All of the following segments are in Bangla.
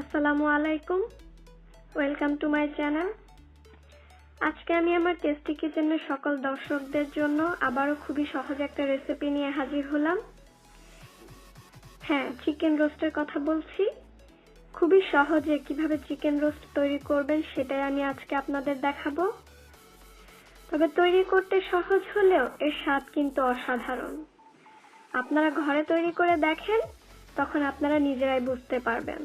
আসসালামু আলাইকুম। ওয়েলকাম টু মাই চ্যানেল আজকে আমি আমার টেস্টি কিচেনের সকল দর্শকদের জন্য আবারও খুবই সহজ একটা রেসিপি নিয়ে হাজির হলাম। হ্যাঁ চিকেন রোস্টের কথা বলছি। খুবই সহজে কীভাবে চিকেন রোস্ট তৈরি করবেন সেটাই আমি আজকে আপনাদের দেখাবো। তবে তৈরি করতে সহজ হলেও এর স্বাদ কিন্তু অসাধারণ। আপনারা ঘরে তৈরি করে দেখেন, তখন আপনারা নিজেরাই বুঝতে পারবেন।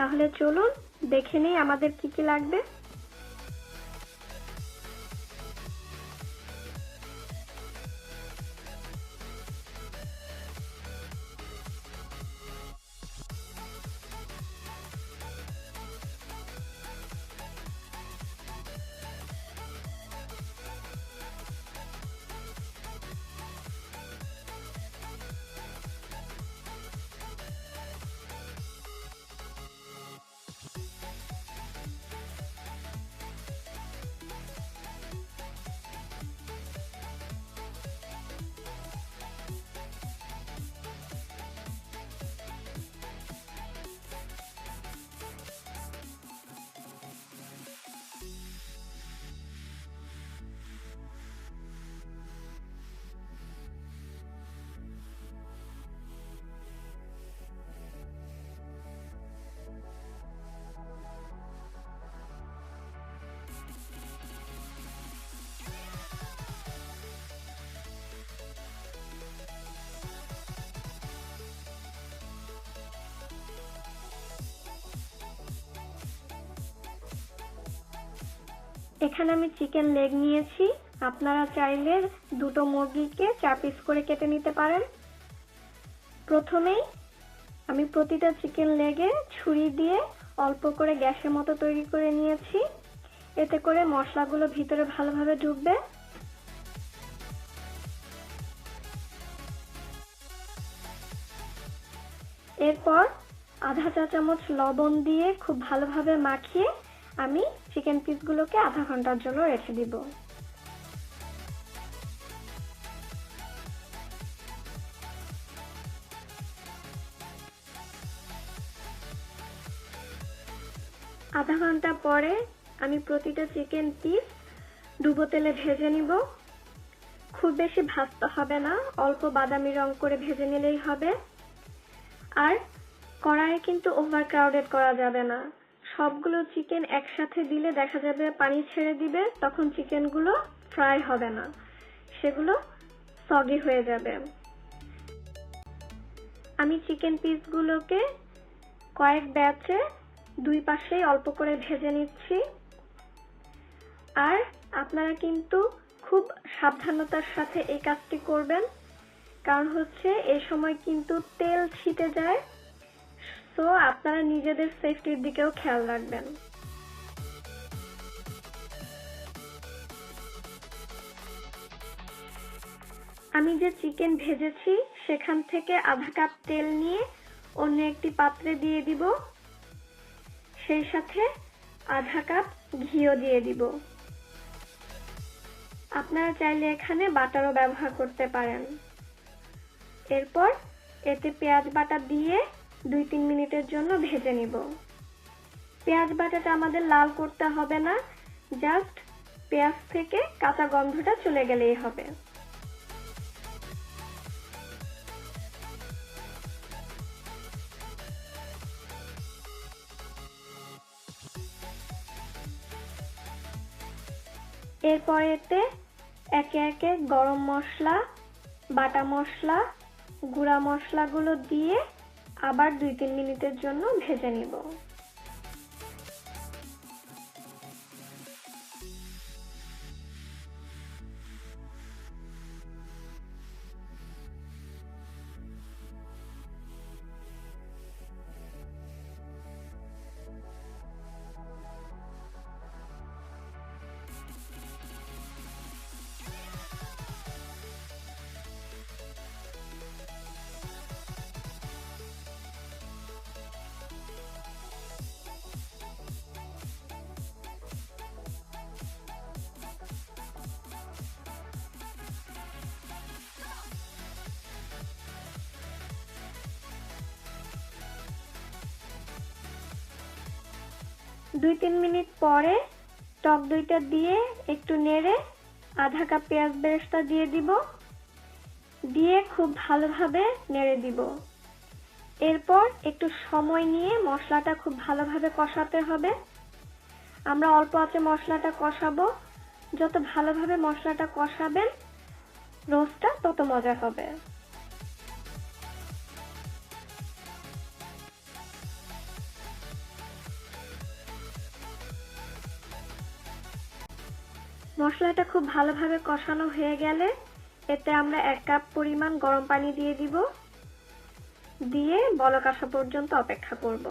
তাহলে চলুন দেখে নেই আমাদের কি কি লাগবে। এখানে আমি চিকেন লেগ নিয়েছি। আপনারা চাইলে দুটো মুরগিকে চার পিস করে কেটে নিতে পারেন। প্রথমেই আমি প্রতিটা চিকেন লেগে ছুরি দিয়ে অল্প করে গ্যাসের মতো তৈরি করে নিয়েছি। এতে করে মশলাগুলো ভিতরে ভালোভাবে ঢুকবে। এরপর আধা চা চামচ লবণ দিয়ে খুব ভালোভাবে মাখিয়ে আমি চিকেন পিসগুলোকে আধা ঘণ্টার জন্য রেখে দিব। আধা ঘণ্টা পরে আমি প্রতিটা চিকেন পিস ডুবো তেলে ভেজে নিব। খুব বেশি ভাজতে হবে না, অল্প বাদামি রং করে ভেজে নিলেই হবে। আর কড়াইয়ে কিন্তু ওভার ক্রাউডেড করা যাবে না। সবগুলো চিকেন একসাথে দিলে দেখা যাবে পানি ছেড়ে দিবে, তখন চিকেনগুলো ফ্রাই হবে না। সেগুলো সগি হয়ে যাবে। আমি চিকেন পিসগুলোকে কয়েক ব্যাচে দুই পাশেই অল্প করে ভেজে নিচ্ছি। আর আপনারা কিন্তু খুব সাবধানতার সাথে এই কাজটি করবেন, কারণ হচ্ছে এই সময় কিন্তু তেল ছিটে যায়। তো আপনারা নিজেদের সেফটির দিকেও খেয়াল রাখবেন। আমি যে চিকেন ভেজেছি, সেখান থেকে আধা কাপ তেল নিয়ে অন্য একটি পাত্রে দিয়ে দিব। সেই সাথে আধা কাপ ঘিও দিয়ে দিব। আপনারা চাইলে এখানে বাটারও ব্যবহার করতে পারেন। এরপর এতে পেঁয়াজ বাটা দিয়ে দুই তিন মিনিটের জন্য ভেজে নিব। পেঁয়াজ বাটাটা আমাদের লাল করতে হবে না, জাস্ট পেঁয়াজ থেকে কাঁচা গন্ধটা চলে গেলেই হবে। এরপর এতে একে একে গরম মশলা, বাটা মশলা, গুঁড়া মশলাগুলো দিয়ে আবার দুই তিন মিনিটের জন্য ভেজে নিব। দুই তিন মিনিট পরে টক দইটা দিয়ে একটু নেড়ে আধা কাপ পেঁয়াজ বেরেস্তা দিয়ে দিব। দিয়ে খুব ভালোভাবে নেড়ে দিব। এরপর একটু সময় নিয়ে মশলাটা খুব ভালোভাবে কষাতে হবে। আমরা অল্প আঁচে মশলাটা কষাবো। যত ভালোভাবে মশলাটা কষাবেন, রোস্টটা তত মজা হবে। মশলাটা খুব ভালোভাবে কষানো হয়ে গেলে এতে আমরা এক কাপ পরিমাণ গরম পানি দিয়ে দিব। দিয়ে বলক পর্যন্ত অপেক্ষা করব।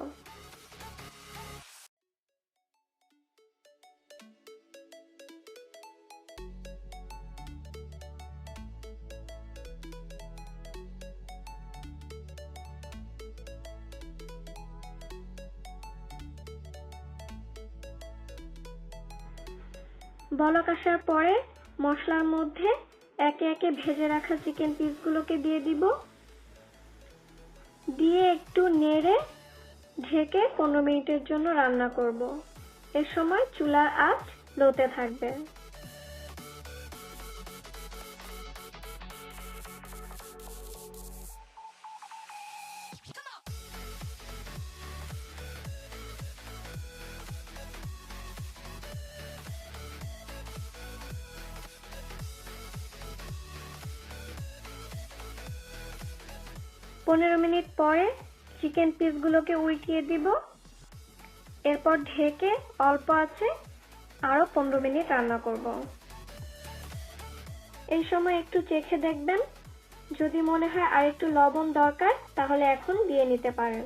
বলক আসার পরে মশলার মধ্যে একে একে ভেজে রাখা চিকেন পিসগুলোকে দিয়ে দিব। দিয়ে একটু নেড়ে ঢেকে পনেরো মিনিটের জন্য রান্না করব। এ সময় চুলার আঁচ লোতে থাকবে। পনেরো মিনিট পরে চিকেন পিসগুলোকে উল্টিয়ে দিব। এরপর ঢেকে অল্প আছে আরও পনেরো মিনিট রান্না করব। এই সময় একটু চেখে দেখবেন। যদি মনে হয় আর একটু লবণ দরকার, তাহলে এখন দিয়ে নিতে পারেন।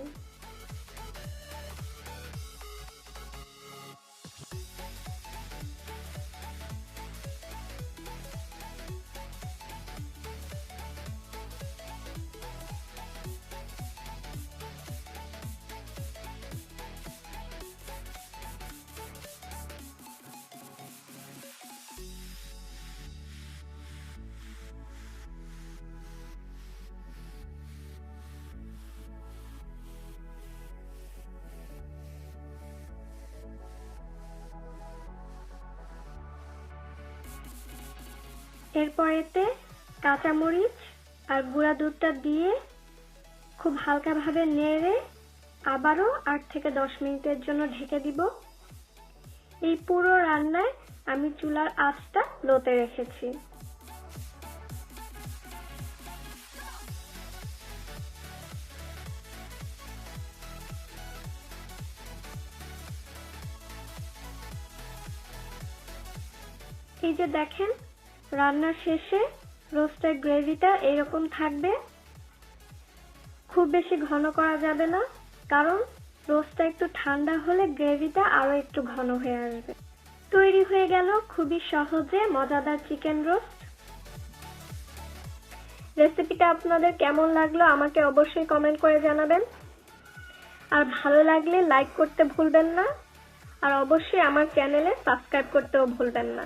এরপর এতে কাঁচামরিচ আর গুঁড়া দুধটা দিয়ে খুব হালকাভাবে নেড়ে আবারও আট থেকে দশ মিনিটের জন্য ঢেকে দিব। এই পুরো রান্নায় আমি চুলার আঁচটা লোতে রেখেছি। এই যে দেখেন রান্নার শেষে রোস্টের গ্রেভিটা এরকম থাকবে। খুব বেশি ঘন করা যাবে না, কারণ রোস্টটা একটু ঠান্ডা হলে গ্রেভিটা আরও একটু ঘন হয়ে আসবে। তৈরি হয়ে গেল খুবই সহজে মজাদার চিকেন রোস্ট। রেসিপিটা আপনাদের কেমন লাগল আমাকে অবশ্যই কমেন্ট করে জানাবেন। আর ভালো লাগলে লাইক করতে ভুলবেন না, আর অবশ্যই আমার চ্যানেলে সাবস্ক্রাইব করতেও ভুলবেন না।